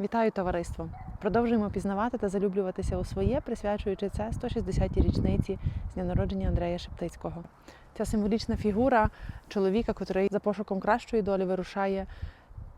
Вітаю товариство! Продовжуємо пізнавати та залюблюватися у своє, присвячуючи це 160-й річниці з дня народження Андрея Шептицького. Ця символічна фігура чоловіка, який за пошуком кращої долі вирушає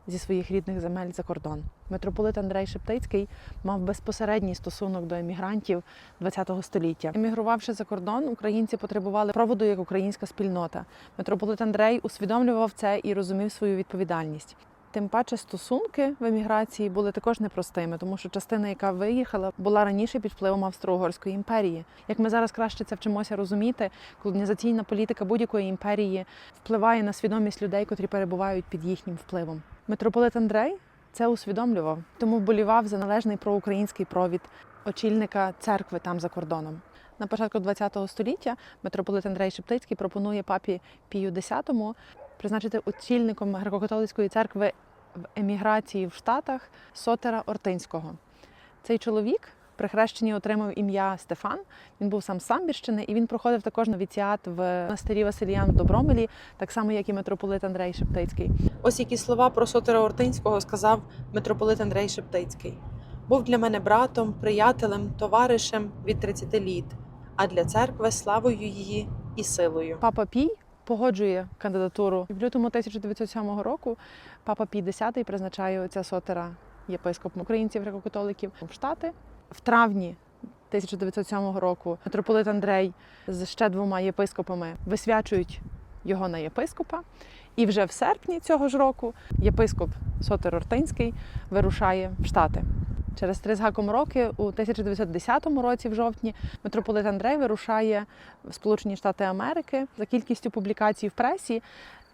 зі своїх рідних земель за кордон. Митрополит Андрей Шептицький мав безпосередній стосунок до емігрантів ХХ століття. Емігрувавши за кордон, українці потребували проводу як українська спільнота. Митрополит Андрей усвідомлював це і розумів свою відповідальність. Тим паче стосунки в еміграції були також непростими, тому що частина, яка виїхала, була раніше під впливом Австро-Угорської імперії. Як ми зараз краще це вчимося розуміти, колонізаційна політика будь-якої імперії впливає на свідомість людей, котрі перебувають під їхнім впливом. Митрополит Андрей це усвідомлював, тому вболівав за належний проукраїнський провід очільника церкви там за кордоном. На початку ХХ століття митрополит Андрей Шептицький пропонує папі Пію X призначити очільником греко-католицької церкви в еміграції в Штатах Сотера Ортинського. Цей чоловік при хрещенні отримав ім'я Стефан. Він був сам з Самбірщини, і він проходив також новіціат в монастирі Василіян в Добромелі, так само як і митрополит Андрей Шептицький. Ось які слова про Сотера Ортинського сказав митрополит Андрей Шептицький. Був для мене братом, приятелем, товаришем від 30 літ, а для церкви славою її і силою. Папа Пій погоджує кандидатуру. В лютому 1907 року папа Пій X призначає отця Сотера єпископом українців греко-католиків в Штати. В травні 1907 року митрополит Андрей з ще двома єпископами висвячують його на єпископа. І вже в серпні цього ж року єпископ Сотер Ортинський вирушає в Штати. Через три з гаком роки, у 1910 році, в жовтні, митрополит Андрей вирушає в Сполучені Штати Америки за кількістю публікацій в пресі.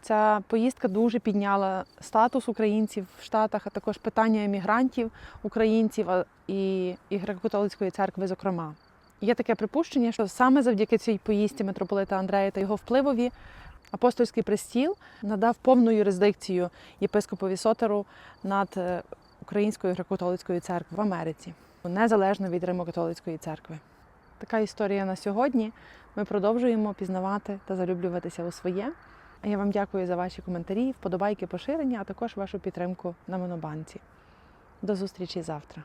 Ця поїздка дуже підняла статус українців в Штатах, а також питання емігрантів українців і, і греко-католицької церкви, зокрема. Є таке припущення, що саме завдяки цій поїздці митрополита Андрея та його впливові апостольський престіл надав повну юрисдикцію єпископові Сотеру над Українською греко-католицької церкви в Америці, незалежно від Римо-католицької церкви. Така історія на сьогодні. Ми продовжуємо пізнавати та залюблюватися у своє. Я вам дякую за ваші коментарі, вподобайки, поширення, а також вашу підтримку на Монобанці. До зустрічі завтра.